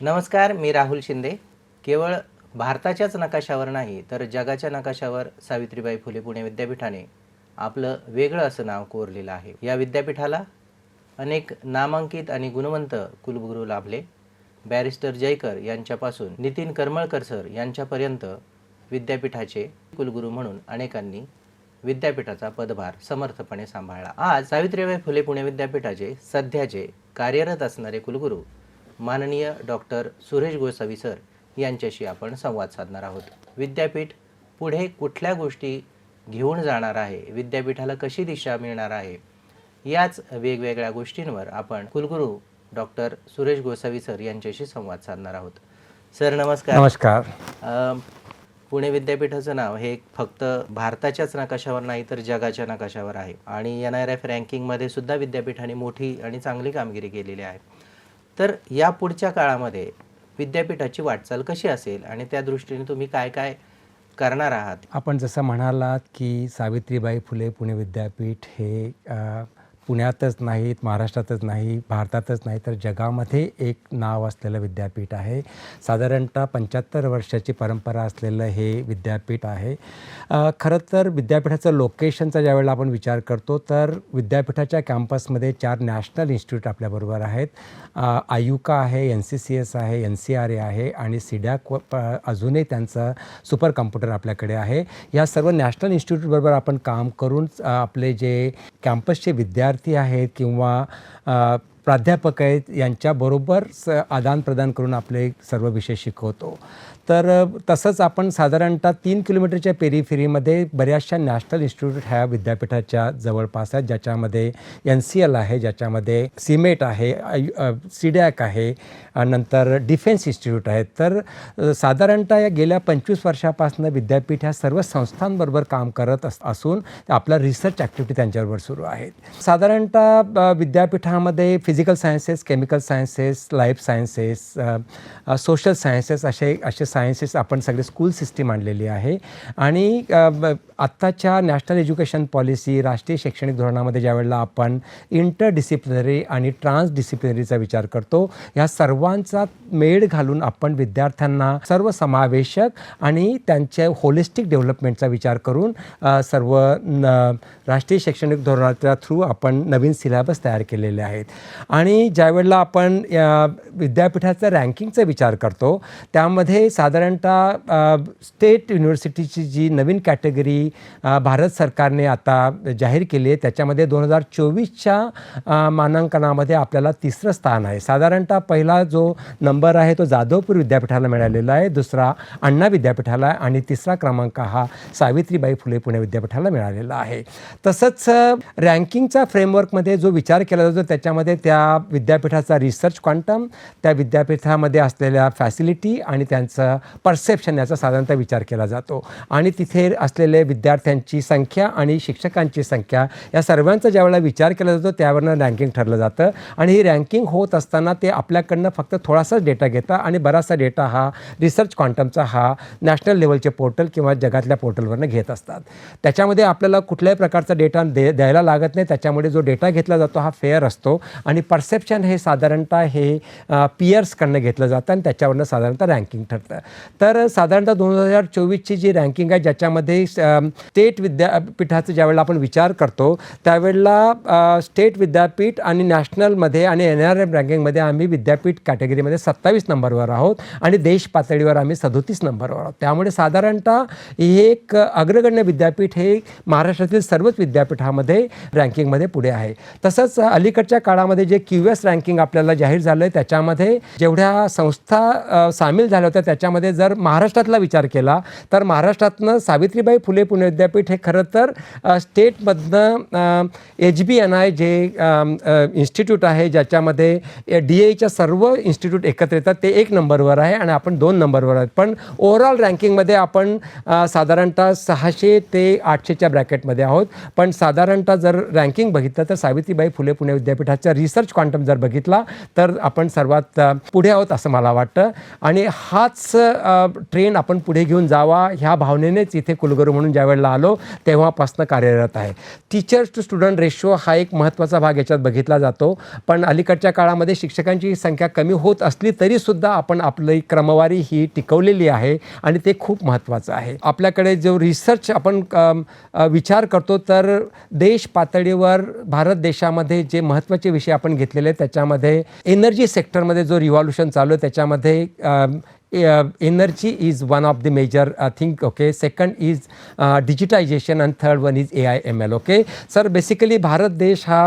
नमस्कार मी राहुल शिंदे. केवळ भारताच्याच नकाशावर नाही तर जगाच्या नकाशावर सावित्रीबाई फुले पुणे विद्यापीठाने आपलं वेगळं असं नाव कोरलेलं आहे. या विद्यापीठाला अनेक नामांकित आणि गुणवंत कुलगुरू लाभले. बॅरिस्टर जयकर यांच्यापासून नितीन करमळकर सर यांच्यापर्यंत विद्यापीठाचे कुलगुरू म्हणून अनेकांनी विद्यापीठाचा पदभार समर्थपणे सांभाळला. आज सावित्रीबाई फुले पुणे विद्यापीठाचे सध्याचे कार्यरत असणारे कुलगुरू माननीय डॉक्टर सुरेश गोसावी सर यांच्याशी आपण संवाद साधणार आहोत. विद्यापीठ पुढे कुठल्या गोष्टी घेऊन जाणार आहे? विद्यापीठाला कशी दिशा मिळणार आहे? याच वेगवेगळ्या गोष्टींवर आपण कुलगुरू डॉक्टर सुरेश गोसावी सर यांच्याशी संवाद साधणार आहोत. सर नमस्कार. नमस्कार. पुणे विद्यापीठाचं नाव हे फक्त भारताच्याच नकाशावर नाही तर जगाच्या नकाशावर आहे. आणि एन आर एफ रँकिंगमध्ये सुद्धा विद्यापीठाने मोठी आणि चांगली कामगिरी केलेली आहे. तर या पुढच्या काळामध्ये विद्यापीठाची वाटचाल कशी असेल आणि त्या दृष्टीने तुम्ही काय काय करणार आहात? आपण जसं म्हणालात की सावित्रीबाई फुले पुणे विद्यापीठ हे पुण्यातच नाहीत महाराष्ट्रातच नाही भारतातच नाही तर जगामध्ये एक नाव असलेलं विद्यापीठ आहे. साधारणतः पंच्याहत्तर वर्षाची परंपरा असलेलं हे विद्यापीठ आहे. खरं तर विद्यापीठाचं लोकेशनचा ज्यावेळेला आपण विचार करतो तर विद्यापीठाच्या कॅम्पसमध्ये चार नॅशनल इन्स्टिट्यूट आपल्याबरोबर आहेत. आयुका आहे एन सी सी एस आहे एन सी आर ए आहे आणि सिडॅक अजूनही त्यांचं सुपर कम्प्युटर आपल्याकडे आहे. या सर्व नॅशनल इन्स्टिट्यूटबरोबर आपण काम करून आपले जे कॅम्पसचे विद्यार्थी आहेत किंवा प्राध्यापक आहेत यांच्याबरोबर स आदानप्रदान करून आपले सर्व विषय शिकवतो. तर तसंच आपण साधारणतः तीन किलोमीटरच्या पेरीफेरीमध्ये बऱ्याचशा नॅशनल इन्स्टिट्यूट ह्या विद्यापीठाच्या जवळपास आहेत ज्याच्यामध्ये एन सी एल आहे ज्याच्यामध्ये सिमेट आहे सिडॅक आहे नंतर डिफेन्स इन्स्टिट्यूट आहेत. तर साधारणतः या गेल्या पंचवीस वर्षापासून विद्यापीठ ह्या सर्व संस्थांबरोबर काम करत अस असून आपला रिसर्च ॲक्टिव्हिटी त्यांच्याबरोबर सुरू आहेत साधारणतः विद्यापीठामध्ये fees physical sciences chemical sciences life sciences social sciences असे असे सायन्सेस आपण सगळे स्कूल सिस्टीम आणलेली आहे. आणि आत्ताच्या नॅशनल एज्युकेशन पॉलिसी राष्ट्रीय शैक्षणिक धोरणामध्ये ज्यावेळेला आपण इंटर डिसिप्लिनरी आणि ट्रान्स डिसिप्लिनरीचा विचार करतो ह्या सर्वांचा मेळ घालून आपण विद्यार्थ्यांना सर्व समावेशक आणि त्यांच्या होलिस्टिक डेव्हलपमेंटचा विचार करून सर्व न राष्ट्रीय शैक्षणिक धोरणाच्या थ्रू आपण नवीन सिलॅबस तयार केलेले आहेत. आणि ज्यावेळेला आपण या विद्यापीठाचं रँकिंगचा विचार करतो त्यामध्ये साधारणतः स्टेट युनिव्हर्सिटीची जी नवीन कॅटेगरी भारत सरकारने आता जाहीर केली आहे त्याच्यामध्ये दोन हजार चोवीसच्या मानांकनामध्ये आपल्याला तिसरं स्थान आहे. साधारणतः पहिला जो नंबर आहे तो जाधवपूर विद्यापीठाला मिळालेला आहे दुसरा अण्णा विद्यापीठाला आणि तिसरा क्रमांक हा सावित्रीबाई फुले पुणे विद्यापीठाला मिळालेला आहे. तसंच रँकिंगचा फ्रेमवर्कमध्ये जो विचार केला जातो त्याच्यामध्ये त्या विद्यापीठाचा रिसर्च क्वांटम त्या विद्यापीठामध्ये असलेल्या फॅसिलिटी आणि त्यांचं परसेप्शन याचा साधारणतः विचार केला जातो. आणि तिथे असलेले विद्यार्थ्यांची संख्या आणि शिक्षकांची संख्या या सर्वांचा ज्यावेळेला विचार केला जातो त्यावरनं रँकिंग ठरलं जातं. आणि ही रँकिंग होत असताना ते आपल्याकडनं फक्त थोडासाच डेटा घेतात आणि बराचसा डेटा हा रिसर्च क्वांटमचा हा नॅशनल लेवलचे पोर्टल किंवा जगातल्या पोर्टलवरनं घेत असतात. त्याच्यामध्ये आपल्याला कुठल्याही प्रकारचं डेटा दे द्यायला लागत नाही त्याच्यामुळे जो डेटा घेतला जातो हा फेअर असतो. आणि परसेप्शन हे साधारणतः हे पियर्सकडनं घेतलं जातं आणि त्याच्यावरनं साधारणतः रँकिंग ठरतं. तर साधारणतः दोन हजार चोवीसची जी रँकिंग आहे ज्याच्यामध्ये स्टेट विद्यापीठाचं ज्यावेळेला आपण विचार करतो त्यावेळेला स्टेट विद्यापीठ आणि नॅशनलमध्ये आणि एन आर एम रँकिंगमध्ये आम्ही विद्यापीठ कॅटेगरीमध्ये सत्तावीस नंबरवर आहोत आणि देश पातळीवर आम्ही सदोतीस नंबरवर आहोत. त्यामुळे साधारणतः हे एक अग्रगण्य विद्यापीठ हे महाराष्ट्रातील सर्वच विद्यापीठामध्ये रँकिंगमध्ये पुढे आहे. तसंच अलीकडच्या काळामध्ये जे क्यू एस रँकिंग आपल्याला जाहीर झालं आहे त्याच्यामध्ये जेवढ्या संस्था सामील झाल्या होत्या त्याच्यामध्ये जर महाराष्ट्रातला विचार केला तर महाराष्ट्रातनं सावित्रीबाई फुले पुणे विद्यापीठ हे खरं तर स्टेटमधनं एच बी एन आय जे इन्स्टिट्यूट आहे ज्याच्यामध्ये डी एच्या सर्व इन्स्टिट्यूट एकत्र येतात ते एक नंबरवर आहे आणि आपण दोन नंबरवर आहेत. पण ओव्हरऑल रँकिंगमध्ये आपण साधारणतः सहाशे ते आठशेच्या ब्रॅकेटमध्ये आहोत. पण साधारणतः जर रँकिंग बघितलं तर सावित्रीबाई फुले पुणे विद्यापीठाच्या रिसर्च क्वांटम जर बघितला तर आपण सर्वात पुढे आहोत असं मला वाटतं. आणि हाच ट्रेन आपण पुढे घेऊन जावा ह्या भावनेनेच इथे कुलगुरू म्हणून ज्या वेळेला आलो तेव्हापासून कार्यरत आहे. टीचर्स टू स्टुडंट रेशो हा एक महत्त्वाचा भाग याच्यात बघितला जातो. पण अलीकडच्या काळामध्ये शिक्षकांची संख्या कमी होत असली तरीसुद्धा आपण आपली क्रमवारी ही टिकवलेली आहे आणि ते खूप महत्त्वाचं आहे. आपल्याकडे जो रिसर्च आपण विचार करतो तर तर देश पातळीवर भारत देशामध्ये जे महत्त्वाचे विषय आपण घेतलेले आहेत त्याच्यामध्ये एनर्जी सेक्टरमध्ये जो रिव्हॉल्युशन चालू आहे त्याच्यामध्ये अम, energy is one of the major think okay second is digitisation and third one is A I M L okay sir basically Bharat देश हा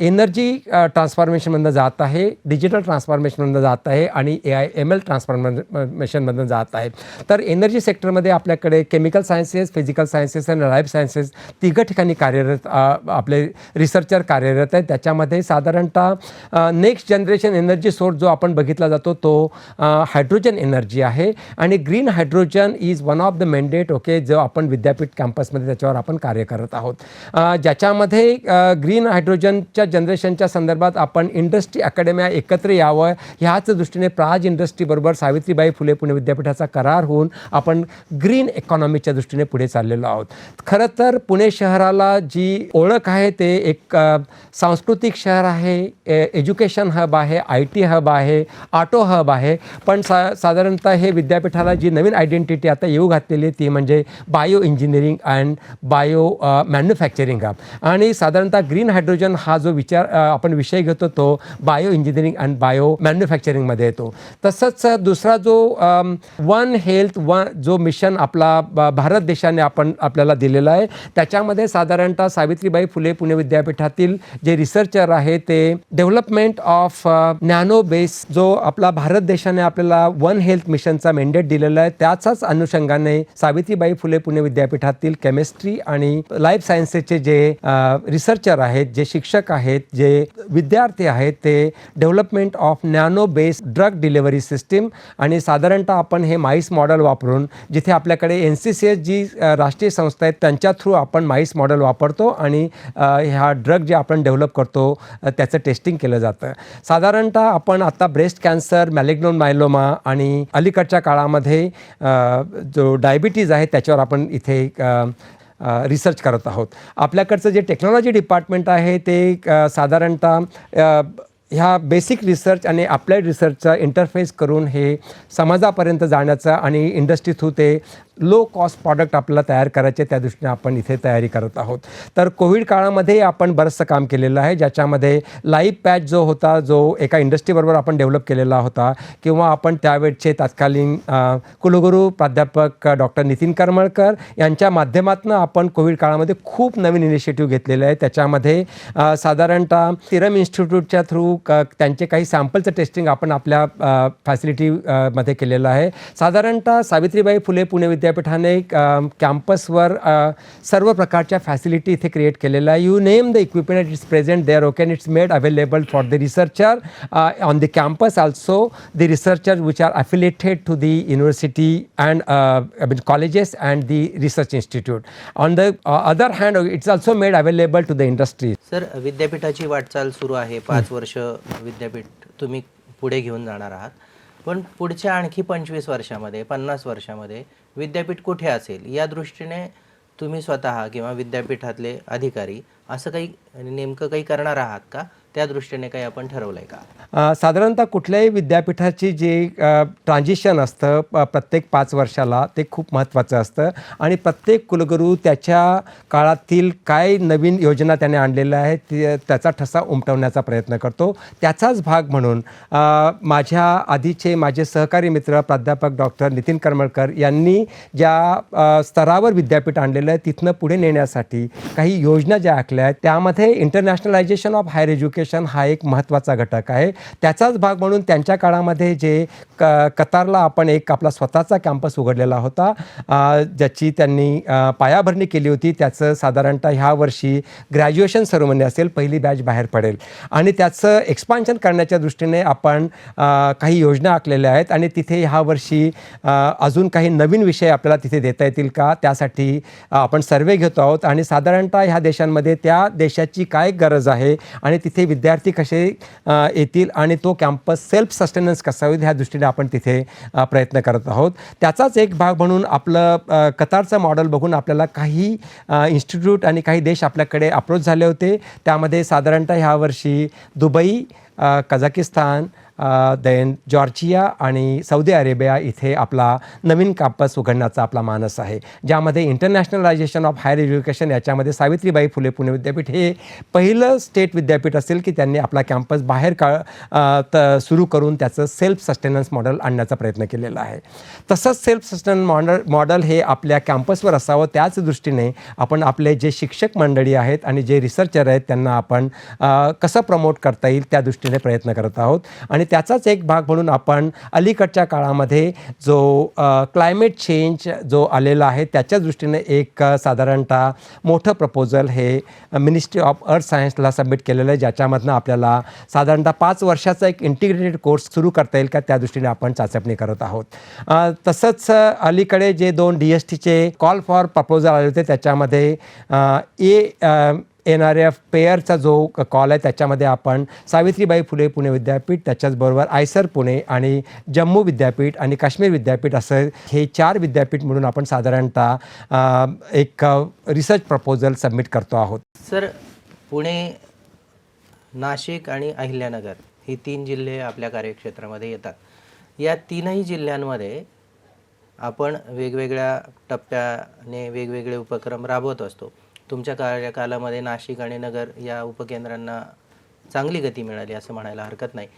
एनर्जी ट्रान्सफॉर्मेशनमधनं जात आहे डिजिटल ट्रान्सफॉर्मेशनमधनं जात आहे आणि ए आय एम एल ट्रान्सफॉर्मेशनमधनं जात आहे तर एनर्जी सेक्टरमध्ये आपल्याकडे chemical sciences physical sciences and life sciences तिघं ठिकाणी कार्यरत आपले रिसर्चर कार्यरत आहेत त्याच्यामध्ये साधारणतः नेक्स्ट जनरेशन एनर्जी सोर्स जो आपण बघितला जातो तो हायड्रोजन एनर्जी आहे. आणि green hydrogen is one of the mandate okay जो आपण विद्यापीठ कॅम्पसमध्ये त्याच्यावर आपण कार्य करत आहोत. ज्याच्यामध्ये ग्रीन हायड्रोजनच्या जनरेशनच्या संदर्भात आपण इंडस्ट्री अकॅडम्या एकत्र यावं ह्याच दृष्टीने प्राज इंडस्ट्रीबरोबर सावित्रीबाई फुले पुणे विद्यापीठाचा करार होऊन आपण ग्रीन इकॉनॉमीच्या दृष्टीने पुढे चाललेलो आहोत. खरं तर पुणे शहराला जी ओळख आहे ते एक सांस्कृतिक शहर आहे एज्युकेशन हब आहे आय टी हब आहे ऑटो हब आहे. पण सा साधारणतः हे विद्यापीठाला जी नवीन आयडेंटिटी आता येऊ घातलेली आहे ती म्हणजे bio engineering and bio manufacturing hub आणि साधारणतः ग्रीन हायड्रोजन हा जो विचार आपण विषय घेतो तो बायो इंजिनिअरिंग अँड बायो मॅन्युफॅक्चरिंगमध्ये येतो. तसंच दुसरा जो वन हेल्थ वन जो मिशन आपला भारत देशाने आपण आपल्याला दिलेला आहे त्याच्यामध्ये साधारणतः सावित्रीबाई फुले पुणे विद्यापीठातील जे रिसर्चर आहे ते डेव्हलपमेंट ऑफ नॅनो बेस जो आपला भारत देशाने आपल्याला वन हेल्थ मिशनचा मेंडेट दिलेला आहे. त्याचाच अनुषंगाने सावित्रीबाई फुले पुणे विद्यापीठातील केमिस्ट्री आणि लाईफ सायन्सेसचे जे रिसर्चर आहेत जे शिक्षक आहेत जे विद्यार्थी आहेत ते development of nano base drug delivery system आणि साधारणतः आपण हे माईस मॉडेल वापरून जिथे आपल्याकडे एन सी सी एस जी राष्ट्रीय संस्था आहेत त्यांच्या थ्रू आपण माईस मॉडेल वापरतो आणि ह्या ड्रग जे आपण डेव्हलप करतो त्याचं टेस्टिंग केलं जातं. साधारणतः आपण आता ब्रेस्ट कॅन्सर मॅलेग्नोन मायलोमा आणि आणि अलीकडच्या काळामध्ये जो डायबिटीज आहे त्याच्यावर आपण इथे रिसर्च करत आहोत. आपल्याकडचं जे टेक्नॉलॉजी डिपार्टमेंट आहे ते साधारणतः ह्या बेसिक रिसर्च आणि अप्लाइड रिसर्चचा इंटरफेस करून हे समाजापर्यंत जाण्याचं आणि इंडस्ट्री थ्रू ते लो कॉस्ट प्रॉडक्ट आपल्याला तयार करायचे त्या दृष्टीने आपण इथे तयारी करत आहोत. तर कोविड काळामध्ये आपण बरंचसं काम केलेलं आहे ज्याच्यामध्ये लाईव्ह पॅच जो होता जो एका इंडस्ट्रीबरोबर आपण डेव्हलप केलेला होता किंवा आपण त्यावेळचे तत्कालीन कुलगुरू प्राध्यापक डॉक्टर नितीन करमळकर यांच्या माध्यमातून आपण कोविड काळामध्ये खूप नवीन इनिशिएटिव्ह घेतलेले आहे. त्याच्यामध्ये साधारणतः सिरम इन्स्टिट्यूटच्या थ्रू त्यांचे काही सॅम्पलचं टेस्टिंग आपण आपल्या फॅसिलिटी मध्ये केलेलं आहे. साधारणतः सावित्रीबाई फुले पुणे विद्यापीठाने कॅम्पसवर सर्व प्रकारच्या फॅसिलिटी इथे क्रिएट केलेल्या आहे. You name the equipment it's present there okay it's made available for the researcher on the campus also the researcher which are university and uh, I mean colleges and the research institute. On the uh, other hand, it's also made available to the industry. Sir विद्यापीठाची वाटचाल सुरू आहे. पाच वर्ष विद्यापीठ तुम्ही पुढे घेऊन जाणार आहात. पण पुढच्या आणखी पंचवीस वर्षामध्ये पन्नास वर्षामध्ये विद्यापीठ कुठे असेल? या दृष्टीने तुम्ही स्वतः किंवा विद्यापीठातले अधिकारी असं काही नेमकं काही करणार आहात का? त्या दृष्टीने काही आपण ठरवलं आहे का साधारणतः कुठल्याही विद्यापीठाची जे ट्रान्झिशन असतं प्रत्येक पाच वर्षाला ते खूप महत्त्वाचं असतं. आणि प्रत्येक कुलगुरू त्याच्या काळातील काय नवीन योजना त्याने आणलेल्या आहेत ते- त्याचा ठसा उमटवण्याचा प्रयत्न करतो. त्याचाच भाग म्हणून माझ्या आधीचे माझे सहकारी मित्र प्राध्यापक डॉक्टर नितीन करमळकर यांनी ज्या स्तरावर विद्यापीठ आणलेलं आहे तिथनं पुढे नेण्यासाठी काही योजना ज्या आखल्या आहेत त्यामध्ये इंटरनॅशनलायझेशन ऑफ हायर एज्युकेशन हा एक महत्त्वाचा घटक आहे. त्याचाच भाग म्हणून त्यांच्या काळामध्ये जे क कतारला आपण एक आपला स्वतःचा कॅम्पस उघडलेला होता ज्याची त्यांनी पायाभरणी केली होती. त्याचं साधारणतः ह्या वर्षी ग्रॅज्युएशन सेरोमनी असेल पहिली बॅच बाहेर पडेल. आणि त्याचं एक्सपान्शन करण्याच्या दृष्टीने आपण काही योजना आखलेल्या आहेत. आणि तिथे ह्या वर्षी अजून काही नवीन विषय आपल्याला तिथे देता येतील का? त्यासाठी आपण सर्वे घेतो आहोत. आणि साधारणतः ह्या देशांमध्ये त्या देशाची काय गरज आहे? आणि तिथे विद्यार्थी कसे येतील आणि तो कॅम्पस सेल्फ सस्टेनन्स कसा होईल ह्या दृष्टीने आपण तिथे प्रयत्न करत आहोत. त्याचाच एक भाग म्हणून आपलं कतारचं मॉडेल बघून आपल्याला काही इन्स्टिट्यूट आणि काही देश आपल्याकडे अप्रोच झाले होते. त्यामध्ये साधारणतः ह्या वर्षी दुबई कझाकिस्तान देन जॉर्जिया आणि सौदी अरेबिया इथे आपला नवीन कापस उघडण्याचा आपला मानस आहे. ज्यामध्ये इंटरनॅशनलायझेशन ऑफ हायर एज्युकेशन याच्यामध्ये सावित्रीबाई फुले पुणे विद्यापीठ हे पहिलं स्टेट विद्यापीठ असेल की त्यांनी आपला कॅम्पस बाहेर का त सुरू करून त्याचं सेल्फ सस्टेनन्स मॉडेल आणण्याचा प्रयत्न केलेला आहे. तसंच सेल्फ सस्टेनन्स मॉडल मॉडेल हे आपल्या कॅम्पसवर असावं त्याच दृष्टीने आपण आपले जे शिक्षक मंडळी आहेत आणि जे रिसर्चर आहेत त्यांना आपण कसं प्रमोट करता येईल त्या दृष्टीने प्रयत्न करत आहोत. आणि त्याचाच एक भाग म्हणून आपण अलीकडच्या काळामध्ये जो क्लायमेट चेंज जो आलेला आहे त्याच्या दृष्टीने एक साधारणतः मोठं प्रपोजल हे मिनिस्ट्री ऑफ अर्थ सायन्सला सबमिट केलेलं आहे ज्याच्यामधनं आपल्याला साधारणतः पाच वर्षाचा एक इंटिग्रेटेड कोर्स सुरू करता येईल का त्या दृष्टीने आपण चाचपणी करत आहोत. तसंच अलीकडे जे दोन डी एस टीचे कॉल फॉर प्रपोजल आले होते त्याच्यामध्ये ए एन आर एफ पेअरचा जो कॉल आहे त्याच्यामध्ये आपण सावित्रीबाई फुले पुणे विद्यापीठ त्याच्याचबरोबर आयसर पुणे आणि जम्मू विद्यापीठ आणि काश्मीर विद्यापीठ असं हे चार विद्यापीठ म्हणून आपण साधारणतः एक रिसर्च प्रपोजल सबमिट करतो आहोत. सर पुणे नाशिक आणि अहिल्यानगर ही तीन जिल्हे आपल्या कार्यक्षेत्रामध्ये येतात. या तीनही जिल्ह्यांमध्ये आपण वेगवेगळ्या टप्प्याने वेगवेगळे उपक्रम राबवत असतो. तुमच्या कार्यकालामध्ये नाशिक आणि नगर या उपकेंद्रांना चांगली गती मिळाली असं म्हणायला हरकत नाही.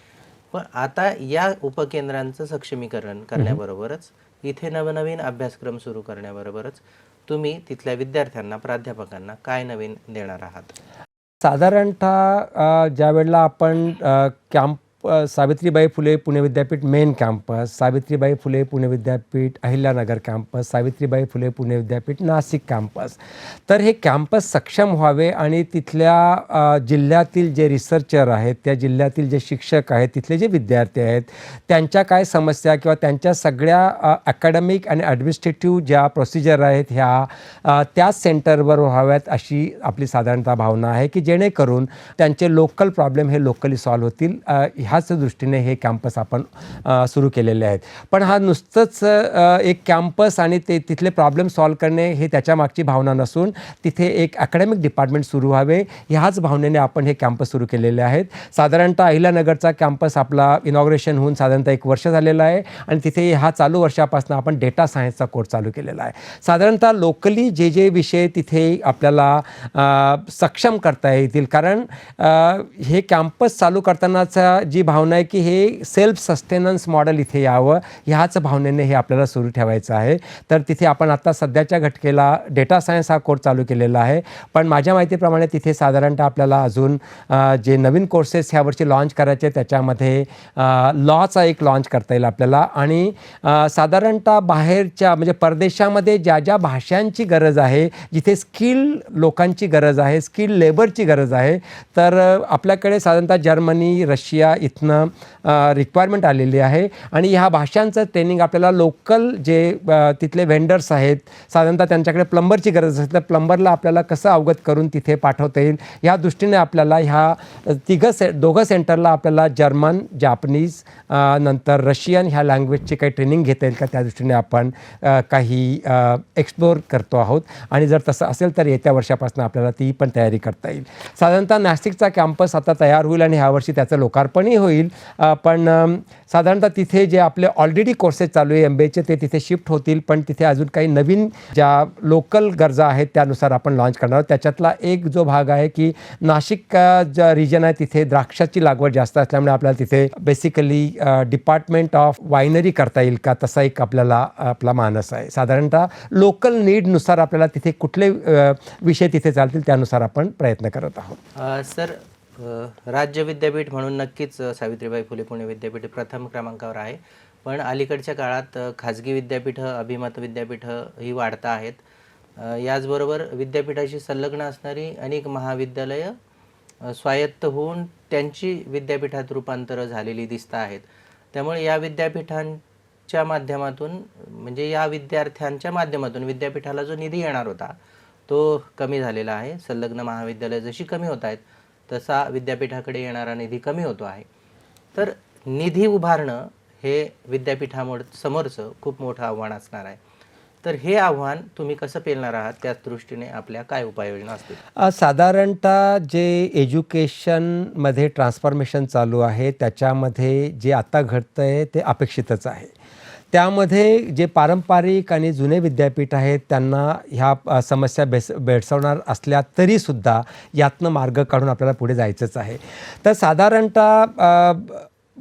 पण आता या उपकेंद्रांचं सक्षमीकरण करण्याबरोबरच इथे नवनवीन अभ्यासक्रम सुरू करण्याबरोबरच तुम्ही तिथल्या विद्यार्थ्यांना प्राध्यापकांना काय नवीन देणार आहात? साधारणतः ज्या वेळेला आपण कॅम्प सावित्रीबाई फुले पुणे विद्यापीठ मेन कॅम्पस सावित्रीबाई फुले पुणे विद्यापीठ अहिल्यानगर कॅम्पस सावित्रीबाई फुले पुणे विद्यापीठ नाशिक कॅम्पस. तर हे कॅम्पस सक्षम व्हावे आणि तिथल्या जिल्ह्यातील जे रिसर्चर आहेत त्या जिल्ह्यातील जे शिक्षक आहेत तिथले जे विद्यार्थी आहेत त्यांच्या काय समस्या किंवा त्यांच्या सगळ्या अकॅडमिक आणि ॲडमिनिस्ट्रेटिव्ह ज्या प्रोसिजर आहेत ह्या त्याच सेंटरवर व्हाव्यात अशी आपली साधारणतः भावना आहे की जेणेकरून त्यांचे लोकल प्रॉब्लेम हे लोकली सॉल्व्ह होतील. ह्या ह्याच दृष्टीने हे कॅम्पस आपण सुरू केलेले आहेत. पण हा नुसतंच एक कॅम्पस आणि ते तिथले प्रॉब्लेम सॉल्व्ह करणे हे त्याच्या मागची भावना नसून तिथे एक अकॅडमिक डिपार्टमेंट सुरू व्हावे ह्याच भावनेने आपण हे कॅम्पस सुरू केलेले आहेत. साधारणतः अहिल्यानगरचा कॅम्पस आपला इनॉग्रेशन होऊन साधारणतः एक वर्ष झालेलं आहे आणि तिथे हा चालू वर्षापासून आपण डेटा सायन्सचा कोर्स चालू केलेला आहे. साधारणतः लोकली जे जे विषय तिथे आपल्याला सक्षम करता येतील कारण हे कॅम्पस चालू करतानाचा जी भावना आहे की हे सेल्फ सस्टेनन्स मॉडेल इथे यावं. ह्याच भावनेने हे आपल्याला सुरू ठेवायचं आहे. तर तिथे आपण आता सध्याच्या घटकेला डेटा सायन्स हा कोर्स चालू केलेला आहे. पण माझ्या माहितीप्रमाणे तिथे साधारणतः आपल्याला अजून जे नवीन कोर्सेस ह्या वर्षी लॉन्च करायचे त्याच्यामध्ये लॉचा एक लॉन्च करता येईल आपल्याला. आणि साधारणतः बाहेरच्या म्हणजे परदेशामध्ये ज्या ज्या भाषांची गरज आहे जिथे स्किल लोकांची गरज आहे स्किल लेबरची गरज आहे तर आपल्याकडे साधारणतः जर्मनी रशिया इथनं रिक्वायरमेंट आलेली आहे. आणि ह्या भाषांचं ट्रेनिंग आपल्याला लोकल जे तिथले व्हेंडर्स आहेत साधारणतः त्यांच्याकडे प्लंबरची गरज असेल तर प्लंबरला आपल्याला कसं अवगत करून तिथे पाठवता येईल? ह्या दृष्टीने आपल्याला ह्या तिघं से दोघं सेंटरला आपल्याला जर्मन जापनीज नंतर रशियन ह्या लँग्वेजची काही ट्रेनिंग घेता येईल का? त्या दृष्टीने आपण काही एक्सप्लोर करतो आहोत. आणि जर तसं असेल तर येत्या वर्षापासून आपल्याला ती पण तयारी करता येईल. साधारणतः नाशिकचा कॅम्पस आता तयार होईल आणि ह्या वर्षी त्याचं लोकार्पणही होईल. पण साधारणतः तिथे जे आपले ऑलरेडी कोर्सेस चालू आहे एम बी एचे ते तिथे शिफ्ट होतील. पण तिथे अजून काही नवीन ज्या लोकल गरजा आहेत त्यानुसार आपण लॉन्च करणार आहोत. त्याच्यातला एक जो भाग आहे की नाशिक ज्या रिजन आहे तिथे द्राक्षाची लागवड जास्त असल्यामुळे आपल्याला तिथे बेसिकली डिपार्टमेंट ऑफ वायनरी करता येईल का? तसा एक आपल्याला आपला मानस आहे. साधारणतः लोकल नीडनुसार आपल्याला तिथे कुठले विषय तिथे चालतील त्यानुसार आपण प्रयत्न करत आहोत. सर राज्य विद्यापीठ म्हणून नक्कीच सावित्रीबाई फुले पुणे विद्यापीठ प्रथम क्रमांकावर आहे. पण अलीकडच्या काळात खाजगी विद्यापीठं अभिमत विद्यापीठं ही वाढता आहेत. याचबरोबर विद्यापीठाशी संलग्न असणारी अनेक महाविद्यालयं स्वायत्त होऊन त्यांची विद्यापीठात रूपांतरं झालेली दिसत आहेत. त्यामुळे या विद्यापीठांच्या माध्यमातून म्हणजे या विद्यार्थ्यांच्या माध्यमातून विद्यापीठाला जो निधी येणार होता तो कमी झालेला आहे. संलग्न महाविद्यालय जशी कमी होत आहेत तसा विद्यापीठाकडे येणारा निधी कमी होतो आहे. तर निधी उभारणं हे विद्यापीठामोर समोरचं खूप मोठं आव्हान असणार आहे. तर हे आव्हान तुम्ही कसं पेलणार आहात? त्याच दृष्टीने आपल्या काय उपाययोजना असतील? साधारणतः जे एज्युकेशनमध्ये ट्रान्सफॉर्मेशन चालू आहे त्याच्यामध्ये जे आता घडतं आहे ते अपेक्षितच आहे. त्यामध्ये जे पारंपरिक आणि जुने विद्यापीठ आहेत त्यांना ह्या समस्या बेस भेडसावणार असल्या तरीसुद्धा यातनं मार्ग काढून आपल्याला पुढे जायचंच आहे. तर साधारणतः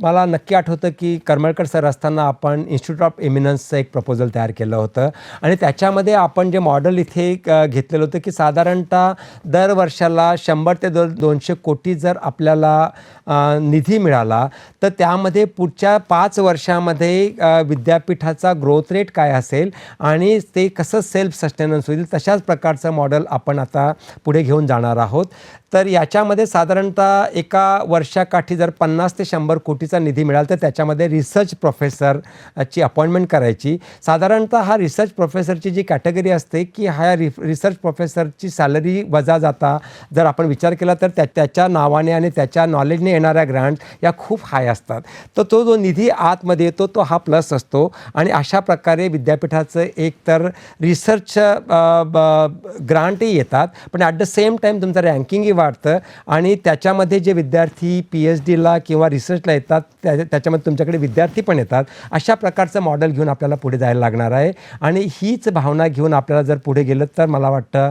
मला नक्की आठवतं की करमळकर सर असताना आपण इन्स्टिट्यूट ऑफ एमिनन्सचं एक प्रपोजल तयार केलं होतं. आणि त्याच्यामध्ये आपण जे मॉडेल इथे घेतलेलं होतं की साधारणतः दर वर्षाला शंभर ते दो दोनशे कोटी जर आपल्याला निधी मिळाला तर त्यामध्ये पुढच्या पाच वर्षामध्ये विद्यापीठाचा ग्रोथ रेट काय असेल आणि ते कसं सेल्फ सस्टेनन्स होईल तशाच प्रकारचं मॉडेल आपण आता पुढे घेऊन जाणार आहोत. तर याच्यामध्ये साधारणतः एका वर्षाकाठी जर पन्नास ते शंभर कोटीचा निधी मिळाला तर त्याच्यामध्ये रिसर्च प्रोफेसरची अपॉइंटमेंट करायची. साधारणतः हा रिसर्च प्रोफेसरची जी कॅटेगरी असते की ह्या रि रिसर्च प्रोफेसरची सॅलरी वजा जाता जर आपण विचार केला तर त्या त्याच्या नावाने आणि त्याच्या नॉलेजने येणाऱ्या ग्रांट या खूप हाय असतात. तर तो जो निधी आतमध्ये येतो तो हा प्लस असतो. आणि अशा प्रकारे विद्यापीठाचं एक तर रिसर्च ग्रांटही येतात. पण ॲट द सेम टाईम तुमचं रँकिंगही वाढतं आणि त्याच्यामध्ये जे विद्यार्थी पी एच डीला किंवा रिसर्चला येतात त्या त्याच्यामध्ये तुमच्याकडे विद्यार्थी पण येतात अशा प्रकारचं मॉडेल घेऊन आपल्याला पुढे जायला लागणार आहे. आणि हीच भावना घेऊन आपल्याला जर पुढे गेलं तर मला वाटतं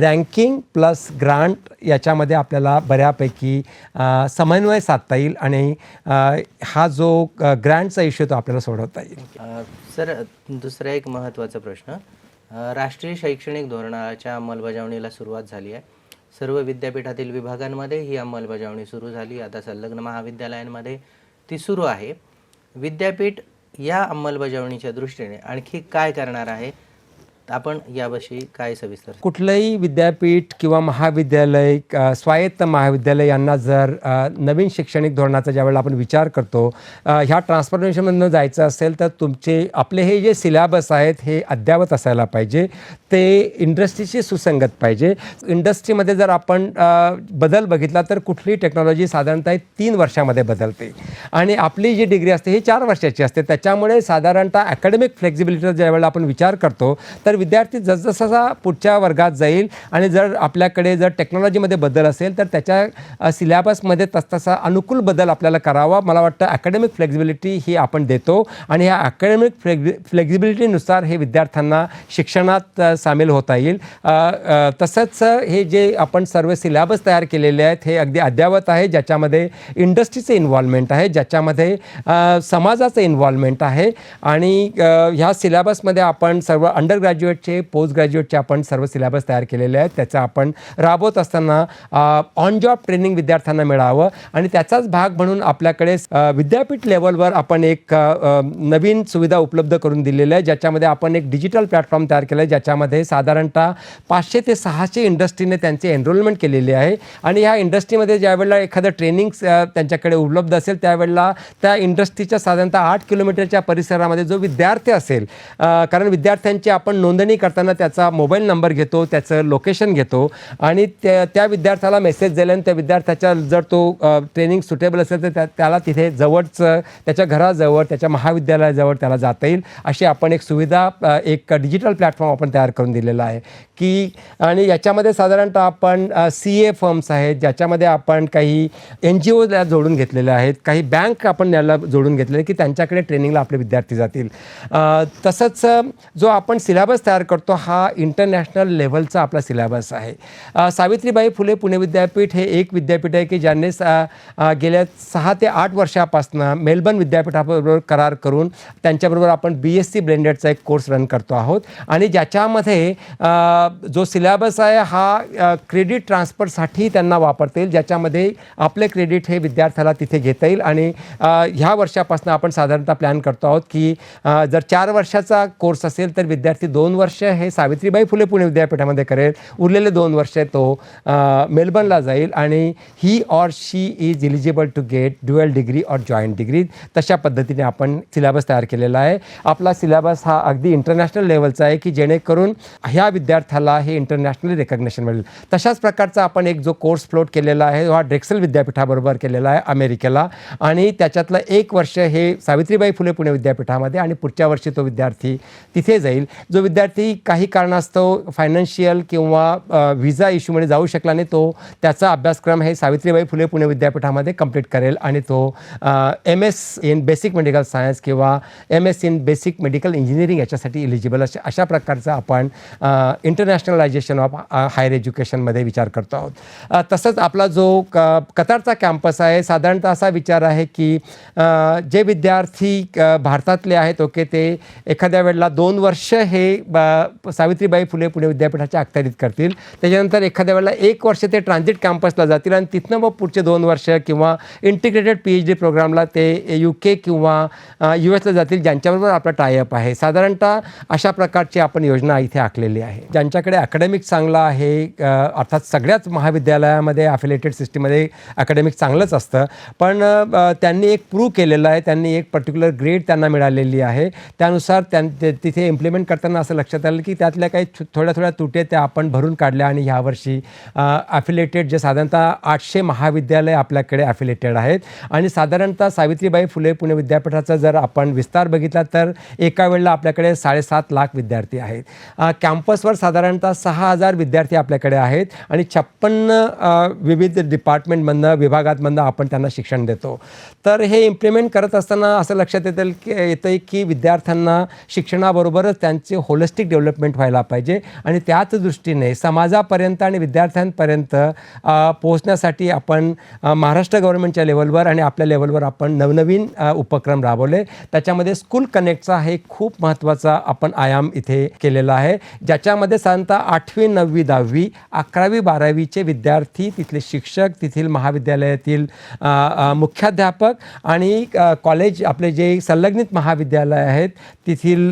रँकिंग प्लस ग्रांट याच्यामध्ये आपल्याला बऱ्यापैकी समन्वय साधता येईल आणि हा जो ग्रँटचा इश्यू तो आपल्याला सोडवता येईल. सर दुसरा एक महत्त्वाचा प्रश्न. राष्ट्रीय शैक्षणिक धोरणाच्या अंमलबजावणीला सुरुवात झाली आहे. सर्व विद्यापीठातील विभागांमध्ये ही अंमलबजावणी सुरू झाली. आता संलग्न महाविद्यालयांमध्ये ती सुरू आहे. विद्यापीठ या अंमलबजावणीच्या दृष्टीने आणखी काय करणार आहे? आपण याविषयी काय सविस्तर कुठलंही विद्यापीठ किंवा महाविद्यालय स्वायत्त महाविद्यालय यांना जर नवीन शैक्षणिक धोरणाचा ज्यावेळेला आपण विचार करतो ह्या ट्रान्सफॉर्मेशनमधनं जायचं असेल तर तुमचे आपले हे जे सिलेबस आहेत हे अद्यावत असायला पाहिजे. ते इंडस्ट्रीशी सुसंगत पाहिजे. इंडस्ट्रीमध्ये जर आपण बदल बघितला तर कुठलीही टेक्नॉलॉजी साधारणतः तीन वर्षामध्ये बदलते. आणि आपली जी डिग्री असते ही चार वर्षाची असते. त्याच्यामुळे साधारणतः अकॅडमिक फ्लेक्झिबिलिटीचा ज्यावेळेला आपण विचार करतो तर तर विद्यार्थी जसजसा पुढच्या वर्गात जाईल आणि जर आपल्याकडे जर टेक्नॉलॉजीमध्ये बदल असेल तर त्याच्या सिलेबसमध्ये तसतसा अनुकूल बदल आपल्याला करावा. मला वाटतं अकॅडमिक फ्लेक्झिबिलिटी ही आपण देतो आणि ह्या अकॅडमिक फ्लेक्झि फ्लेक्झिबिलिटीनुसार हे विद्यार्थ्यांना शिक्षणात सामील होता येईल. तसंच हे जे आपण सर्व सिलेबस तयार केलेले आहेत हे अगदी अद्यावत आहे ज्याच्यामध्ये इंडस्ट्रीचं इन्व्हॉल्वमेंट आहे ज्याच्यामध्ये समाजाचं इन्व्हॉल्वमेंट आहे आणि ह्या सिलेबसमध्ये आपण सर्व अंडर ग्रॅज्युएटचे पोस्ट ग्रॅज्युएटचे आपण सर्व सिलेबस तयार केलेले आहेत. त्याचा आपण राबवत असताना ऑन जॉब ट्रेनिंग विद्यार्थ्यांना मिळावं. आणि त्याचाच भाग म्हणून आपल्याकडे विद्यापीठ लेवलवर आपण एक नवीन सुविधा उपलब्ध करून दिलेल्या आहे ज्याच्यामध्ये आपण एक डिजिटल प्लॅटफॉर्म तयार केलं आहे. ज्याच्यामध्ये साधारणतः पाचशे ते सहाशे इंडस्ट्रीने त्यांचे एनरोलमेंट केलेली आहे. आणि ह्या इंडस्ट्रीमध्ये ज्यावेळेला एखादं ट्रेनिंग त्यांच्याकडे उपलब्ध असेल त्यावेळेला त्या इंडस्ट्रीच्या साधारणतः आठ किलोमीटरच्या परिसरामध्ये जो विद्यार्थी असेल कारण विद्यार्थ्यांची आपण नोंदणी करताना त्याचा मोबाईल नंबर घेतो त्याचं लोकेशन घेतो आणि त्या त्या विद्यार्थ्याला मेसेज दिले आणि त्या विद्यार्थ्याच्या जर तो ट्रेनिंग सुटेबल असेल तर त्या त्याला तिथे जवळचं त्याच्या घराजवळ त्याच्या महाविद्यालयाजवळ त्याला जाता येईल. अशी आपण एक सुविधा एक डिजिटल प्लॅटफॉर्म आपण तयार करून दिलेला आहे की आणि याच्यामध्ये साधारणतः आपण सी ए फर्म्स आहेत ज्याच्यामध्ये आपण काही एन जी ओला जोडून घेतलेले आहेत काही बँक आपण याला जोडून घेतलेले की त्यांच्याकडे ट्रेनिंगला आपले विद्यार्थी जातील. तसंच जो आपण सिलेबस तयार करतो हा इंटरनॅशनल लेवलचा आपला सिलेबस आहे. सावित्रीबाई फुले पुणे विद्यापीठ हे एक विद्यापीठ आहे की ज्यांनी सा- गेल्या सहा ते आठ वर्षापासून मेलबर्न विद्यापीठाबरोबर करार करून त्यांच्याबरोबर आपण बी एस सी ब्लेंडेडचा एक कोर्स रन करतो आहोत. आणि ज्याच्यामध्ये जो सिलेबस आहे हा क्रेडिट ट्रान्सफरसाठी त्यांना वापरता येईल ज्याच्यामध्ये आपले क्रेडिट हे विद्यार्थ्याला तिथे घेता येईल. आणि ह्या वर्षापासून आपण साधारणतः प्लॅन करतो आहोत की जर चार वर्षाचा कोर्स असेल तर विद्यार्थी दोन दोन वर्ष हे सावित्रीबाई फुले पुणे विद्यापीठामध्ये करेल. उरलेले दोन वर्ष तो मेलबर्नला जाईल आणि he or she is eligible to get dual degree or joint degree तशा पद्धतीने आपण सिलेबस तयार केलेला आहे. आपला सिलेबस हा अगदी इंटरनॅशनल लेवलचा आहे की जेणेकरून ह्या विद्यार्थ्याला हे इंटरनॅशनल रेकग्नेशन मिळेल. तशाच प्रकारचा आपण एक जो कोर्स फ्लोट केलेला आहे हा ड्रेक्सल विद्यापीठाबरोबर केलेला आहे अमेरिकेला. आणि त्याच्यातलं एक वर्ष हे सावित्रीबाई फुले पुणे विद्यापीठामध्ये आणि पुढच्या वर्षी तो विद्यार्थी तिथे जाईल. जो विद्यार्थी काही कारणास्तव फायनान्शियल किंवा व्हिजा इश्यूमध्ये जाऊ शकला नाही तो त्याचा अभ्यासक्रम हे सावित्रीबाई फुले पुणे विद्यापीठामध्ये कंप्लीट करेल आणि तो M S in basic medical science किंवा M S in basic medical engineering याच्यासाठी इलिजिबल अशा अशा प्रकारचा आपण इंटरनॅशनलायझेशन ऑफ हायर एज्युकेशनमध्ये विचार करतो आहोत. तसंच आपला जो क कतारचा कॅम्पस आहे साधारणतः असा विचार आहे की जे विद्यार्थी भारतातले आहेत ओके ते एखाद्या वेळेला दोन वर्ष हे ब- सावित्रीबाई फुले पुणे विद्यापीठाच्या अखत्यारीत करतील. त्याच्यानंतर एखाद्या वेळेला एक वर्ष ते ट्रान्झिट कॅम्पसला जातील आणि तिथनं मग पुढचे दोन वर्ष किंवा इंटिग्रेटेड पी एच डी प्रोग्रामला ते यू के किंवा यू एसला जातील ज्यांच्याबरोबर आपला टायअप आहे. साधारणतः अशा प्रकारची आपण योजना इथे आखलेली आहे. ज्यांच्याकडे अकॅडमिक चांगलं आहे अर्थात सगळ्याच महाविद्यालयामध्ये अफिलेटेड सिस्टीममध्ये अकॅडमिक चांगलंच असतं. पण त्यांनी एक प्रूव्ह केलेलं आहे. त्यांनी एक पर्टिक्युलर ग्रेड त्यांना मिळालेली आहे. त्यानुसार त्यां ते- तिथे इम्प्लिमेंट करताना असं लक्षात आलं की त्यातल्या काही थोड्या थोड्या तुटे त्या आपण भरून काढल्या आणि ह्यावर्षी अफिलेटेड जे साधारणतः आठशे महाविद्यालय आपल्याकडे ॲफिलेटेड आहेत. आणि साधारणतः सावित्रीबाई फुले पुणे विद्यापीठाचा जर आपण विस्तार बघितला तर एका वेळेला आपल्याकडे साडेसात लाख विद्यार्थी आहेत. कॅम्पसवर साधारणतः सहा हजार विद्यार्थी आपल्याकडे आहेत आणि छप्पन्न विविध डिपार्टमेंटमधनं विभागातमधनं आपण त्यांना शिक्षण देतो. तर हे इम्प्लिमेंट करत असताना असं लक्षात येतं की येतं की विद्यार्थ्यांना शिक्षणाबरोबरच त्यांचे होलिस्टिक डेव्हलपमेंट व्हायला पाहिजे. आणि त्याच दृष्टीने समाजापर्यंत आणि विद्यार्थ्यांपर्यंत पोहोचण्यासाठी आपण महाराष्ट्र गव्हर्नमेंटच्या लेवलवर आणि आपल्या लेवलवर आपण नवनवीन उपक्रम राबवले. त्याच्यामध्ये स्कूल कनेक्टचा हे खूप महत्त्वाचा आपण आयाम इथे केलेला आहे. ज्याच्यामध्ये साधारणतः आठवी नववी दहावी अकरावी बारावीचे विद्यार्थी तिथले शिक्षक तेथील महाविद्यालयातील मुख्याध्यापक आणि कॉलेज आपले जे संलग्नित महाविद्यालय आहेत तेथील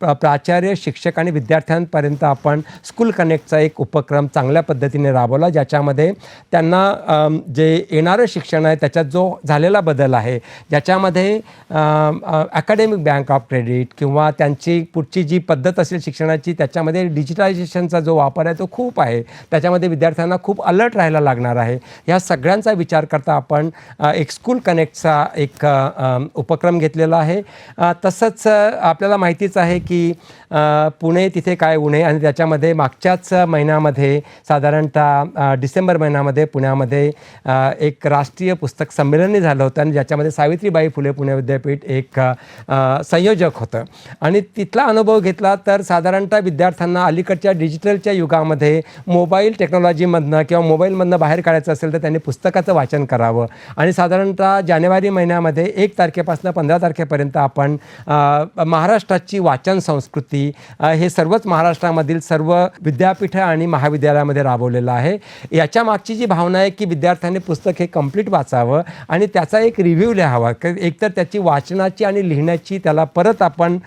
प्राचार्य शिक्षक आणि विद्यार्थ्यांपर्यंत आपण स्कूल कनेक्टचा एक उपक्रम चांगल्या पद्धतीने राबवला ज्याच्यामध्ये त्यांना जे येणारं शिक्षण आहे त्याच्यात जो झालेला बदल आहे ज्याच्यामध्ये अकॅडमिक बँक ऑफ क्रेडिट किंवा त्यांची पुढची जी पद्धत असेल शिक्षणाची त्याच्यामध्ये डिजिटलायझेशनचा जो वापर आहे तो खूप आहे. त्याच्यामध्ये विद्यार्थ्यांना खूप अलर्ट राहायला लागणार आहे. ह्या सगळ्यांचा विचार करता आपण एक स्कूल कनेक्टचा एक उपक्रम घेतलेला आहे. तसंच आपल्याला माहितीच आहे की आ, पुणे तिथे काय उणे आणि त्याच्यामध्ये मागच्याच महिन्यामध्ये साधारणतः डिसेंबर महिन्यामध्ये पुण्यामध्ये एक राष्ट्रीय पुस्तक संमेलनही झालं होतं आणि ज्याच्यामध्ये सावित्रीबाई फुले पुणे विद्यापीठ एक संयोजक होतं. आणि तिथला अनुभव घेतला तर साधारणतः विद्यार्थ्यांना अलीकडच्या डिजिटलच्या युगामध्ये मोबाईल टेक्नॉलॉजीमधनं किंवा मोबाईलमधनं बाहेर काढायचं असेल तर त्यांनी पुस्तकाचं वाचन करावं. आणि साधारणतः जानेवारी महिन्यामध्ये एक तारखेपासून पंधरा तारखेपर्यंत आपण महाराष्ट्राची वाचन संस्कृती हे सर्वच महाराष्ट्रामधील सर्व विद्यापीठं आणि महाविद्यालयामध्ये राबवलेलं आहे. याच्या मागची जी भावना आहे की विद्यार्थ्यांनी पुस्तक हे कंप्लीट वाचावं आणि त्याचा एक रिव्ह्यू लिहावा. एकतर त्याची वाचनाची आणि लिहिण्याची त्याला परत आपण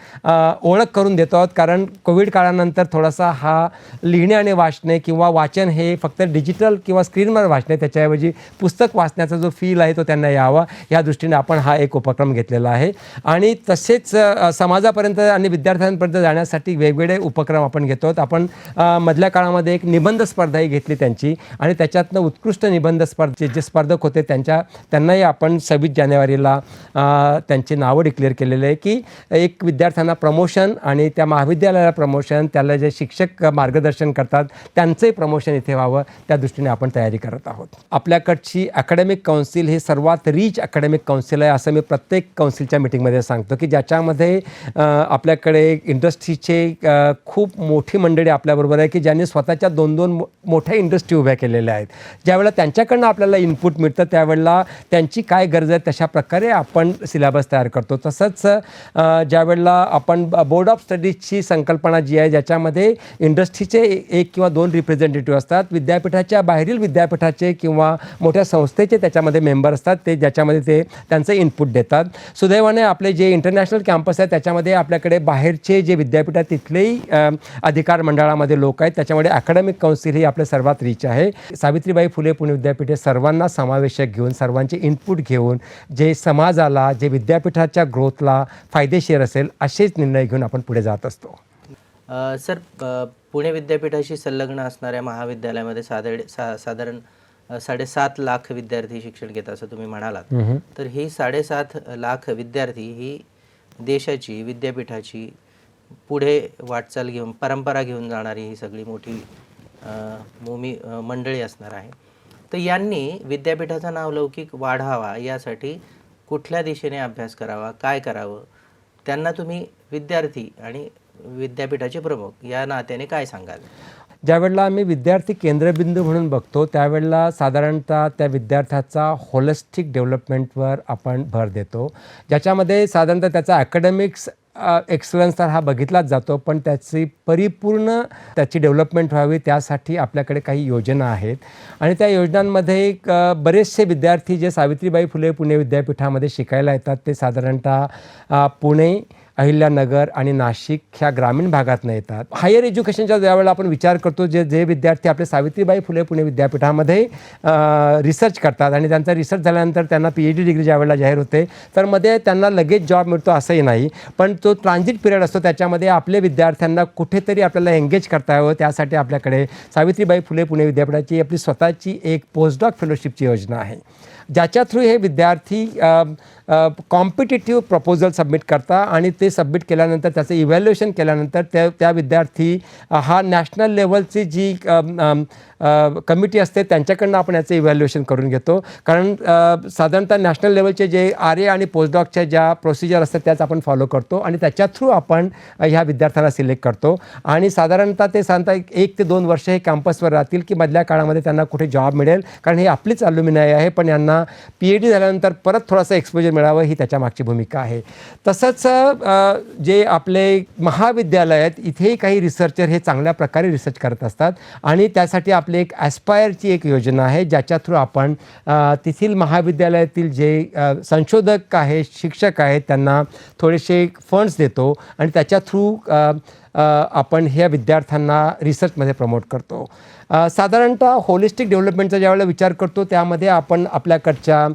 ओळख करून देतो आहोत. कारण कोविड काळानंतर थोडासा हा लिहिणे आणि वाचणे किंवा वाचन हे फक्त डिजिटल किंवा स्क्रीनवर वाचणे त्याच्याऐवजी पुस्तक वाचण्याचा जो फील आहे तो त्यांना यावा. या दृष्टीने आपण हा एक उपक्रम घेतलेला आहे. आणि तसेच समाजापर्यंत आणि विद्यार्थ्यांपर्यंत जाण्यासाठी वेगवेगळे उपक्रम आपण घेतो. आहोत आपण मधल्या काळामध्ये एक निबंध स्पर्धाही घेतली त्यांची आणि त्याच्यातनं उत्कृष्ट निबंध स्पर्धे जे स्पर्धक होते त्यांच्या त्यांनाही आपण सव्वीस जानेवारीला त्यांची नावं डिक्लेअर केलेले आहे की एक विद्यार्थ्यांना प्रमोशन आणि त्या महाविद्यालयाला प्रमोशन त्याला जे शिक्षक मार्गदर्शन करतात त्यांचंही प्रमोशन इथे व्हावं. त्या दृष्टीने आपण तयारी करत आहोत. आपल्याकडची अकॅडमिक कौन्सिल हे सर्वात रीच अकॅडमिक कौन्सिल आहे असं मी प्रत्येक कौन्सिलच्या मिटिंगमध्ये सांगतो की ज्याच्यामध्ये आपल्याकडे इंडस्ट्रीचे असे खूप मोठी मंडळी आपल्याबरोबर आहे की ज्यांनी स्वतःच्या दोन दोन मो- मोठ्या इंडस्ट्री उभ्या केलेल्या आहेत. ज्यावेळेला त्यांच्याकडनं आपल्याला इनपुट मिळतं त्यावेळेला त्यांची काय गरज आहे तशा प्रकारे आपण सिलेबस तयार करतो. तसंच ज्यावेळेला आपण बोर्ड ऑफ स्टडीजची संकल्पना जी आहे ज्याच्यामध्ये इंडस्ट्रीचे एक किंवा दोन रिप्रेझेंटेटिव्ह असतात विद्यापीठाच्या बाहेरील विद्यापीठाचे किंवा मोठ्या संस्थेचे त्याच्यामध्ये मेंबर असतात ते ज्याच्यामध्ये ते त्यांचं इनपुट देतात. सुदैवाने आपले जे इंटरनॅशनल कॅम्पस आहे त्याच्यामध्ये आपल्याकडे बाहेरचे जे विद्यापीठ तिथलेही अधिकार मंडळामध्ये लोक आहेत. त्याच्यामध्ये अकॅडमिक काउन्सिल ही आपल्या सर्वात रिच आहे. सावित्रीबाई फुले पुणे विद्यापीठ हे सर्वांना समावेशक घेऊन सर्वांचे इनपुट घेऊन जे समाजाला जे विद्यापीठाच्या ग्रोथला फायदेशीर असेल असेच निर्णय घेऊन आपण पुढे जात असतो. सर पुणे विद्यापीठाशी संलग्न असणाऱ्या महाविद्यालयामध्ये साधारण सा साधारण साडेसात लाख विद्यार्थी शिक्षण घेतात असं तुम्ही म्हणालात. तर ही साडेसात लाख विद्यार्थी ही देशाची विद्यापीठाची पुढे वाटचाल घेऊन परंपरा घेऊन जाणारी ही सगळी मोठी मोमी मंडळी असणार आहे. तर यांनी विद्यापीठाचा नावलौकिक वाढावा यासाठी कुठल्या दिशेने अभ्यास करावा काय करावं त्यांना तुम्ही विद्यार्थी आणि विद्यापीठाचे प्रमुख या नात्याने काय सांगाल? ज्यावेळेला आम्ही विद्यार्थी केंद्रबिंदू म्हणून बघतो त्यावेळेला साधारणतः त्या विद्यार्थ्याचा होलिस्टिक डेव्हलपमेंटवर आपण भर देतो. ज्याच्यामध्ये साधारणतः त्याचा अकॅडमिक्स एक्सलन्स तर हा बघितलाच जातो पण त्याची परिपूर्ण त्याची डेव्हलपमेंट व्हावी त्यासाठी आपल्याकडे काही योजना आहेत. आणि त्या योजनांमध्ये एक, बरेचसे विद्यार्थी जे सावित्रीबाई फुले पुणे विद्यापीठामध्ये शिकायला येतात ते साधारणतः पुणे अहिल्यानगर आणि नाशिक ह्या ग्रामीण भागातनं येतात. हायर एज्युकेशनच्या ज्यावेळेला आपण विचार करतो जे जे विद्यार्थी आपले सावित्रीबाई फुले पुणे विद्यापीठामध्ये रिसर्च करतात आणि त्यांचा रिसर्च झाल्यानंतर त्यांना पी एच डी डिग्री ज्यावेळेला जाहीर होते तर मध्ये त्यांना लगेच जॉब मिळतो असंही नाही. पण तो ट्रान्झिट पिरियड असतो त्याच्यामध्ये आपले विद्यार्थ्यांना कुठेतरी आपल्याला एंगेज करता यावं. त्यासाठी आपल्याकडे सावित्रीबाई फुले पुणे विद्यापीठाची आपली स्वतःची एक पोस्टडॉक फेलोशिपची योजना आहे. ज्याच्या थ्रू हे विद्यार्थी कॉम्पिटेटिव्ह प्रपोजल सबमिट करता आणि ते सबमिट केल्यानंतर त्याचं इव्हॅल्युएशन केल्यानंतर त्या त्या विद्यार्थी हा नॅशनल लेवलची जी कमिटी असते त्यांच्याकडनं आपण याचं इव्हॅल्युएशन करून घेतो. कारण साधारणतः नॅशनल लेवलचे जे आर ए आणि पोस्टडॉकच्या ज्या प्रोसिजर असतात त्याच आपण फॉलो करतो आणि त्याच्या थ्रू आपण ह्या विद्यार्थ्यांना सिलेक्ट करतो. आणि साधारणतः ते साधारणतः एक- एक ते दोन वर्ष हे कॅम्पसवर राहतील की मधल्या काळामध्ये त्यांना कुठे जॉब मिळेल. कारण हे आपलीच अल्युमिनाय आहे पण यांना पी एच डी झाल्यानंतर परत थोडासा एक्सपोजर मिळावं ही त्याच्या मागची भूमिका आहे. तसंच जे आपले महाविद्यालय आहेत इथेही काही रिसर्चर हे चांगल्या प्रकारे रिसर्च करत असतात आणि त्यासाठी आपली एक ॲस्पायरची एक योजना आहे ज्याच्या थ्रू आपण तेथील महाविद्यालयातील जे संशोधक आहेत शिक्षक आहेत त्यांना थोडेसे फंड्स देतो आणि त्याच्या थ्रू आपण ह्या विद्यार्थ्यांना रिसर्चमध्ये प्रमोट करतो. साधारणतः होलिस्टिक डेव्हलपमेंटचा ज्यावेळेला विचार करतो त्यामध्ये आपण आपल्याकडच्या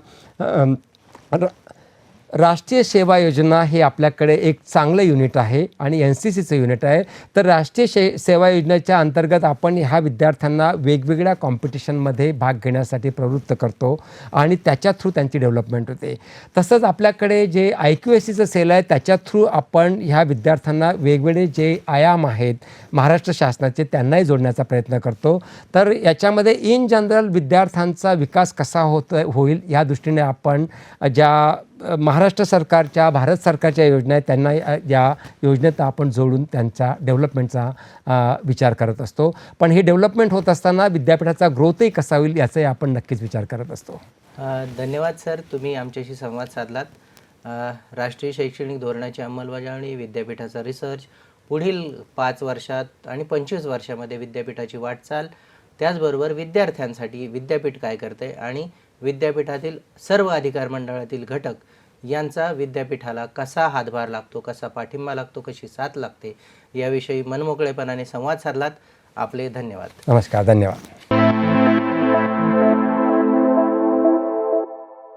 राष्ट्रीय सेवा योजना हे आपल्याकडे एक चांगलं युनिट आहे आणि एन सी सीचं युनिट आहे. तर राष्ट्रीय शे सेवा योजनेच्या अंतर्गत आपण ह्या विद्यार्थ्यांना वेगवेगळ्या कॉम्पिटिशनमध्ये भाग घेण्यासाठी प्रवृत्त करतो आणि त्याच्या थ्रू त्यांची डेव्हलपमेंट होते. तसंच आपल्याकडे जे आय क्यू एस सीचं सेल आहे त्याच्या थ्रू आपण ह्या विद्यार्थ्यांना वेगवेगळे जे आयाम आहेत महाराष्ट्र शासनाचे त्यांनाही जोडण्याचा प्रयत्न करतो. तर याच्यामध्ये इन जनरल विद्यार्थ्यांचा विकास कसा होत होईल या दृष्टीने आपण ज्या महाराष्ट्र सरकारच्या भारत सरकारच्या योजना आहेत त्यांना या- योजनेत आपण जोडून त्यांच्या डेव्हलपमेंटचा विचार करत असतो. पण हे डेव्हलपमेंट होत असताना विद्यापीठाचा ग्रोथही कसा होईल याचाही आपण नक्कीच विचार करत असतो. धन्यवाद सर तुम्ही आमच्याशी संवाद साधलात. राष्ट्रीय शैक्षणिक धोरणाची अंमलबजावणी विद्यापीठाचा रिसर्च पुढील पाच वर्षात आणि पंचवीस वर्षामध्ये विद्यापीठाची वाटचाल त्याचबरोबर विद्यार्थ्यांसाठी विद्यापीठ काय करते आणि विद्यापीठातील सर्व अधिकार मंडळातील घटक यांचा विद्यापीठाला कसा हातभार लागतो कसा पाठिंबा लागतो कशी साथ लागते याविषयी मनमोकळेपणाने संवाद साधलात. आपले धन्यवाद. नमस्कार धन्यवाद.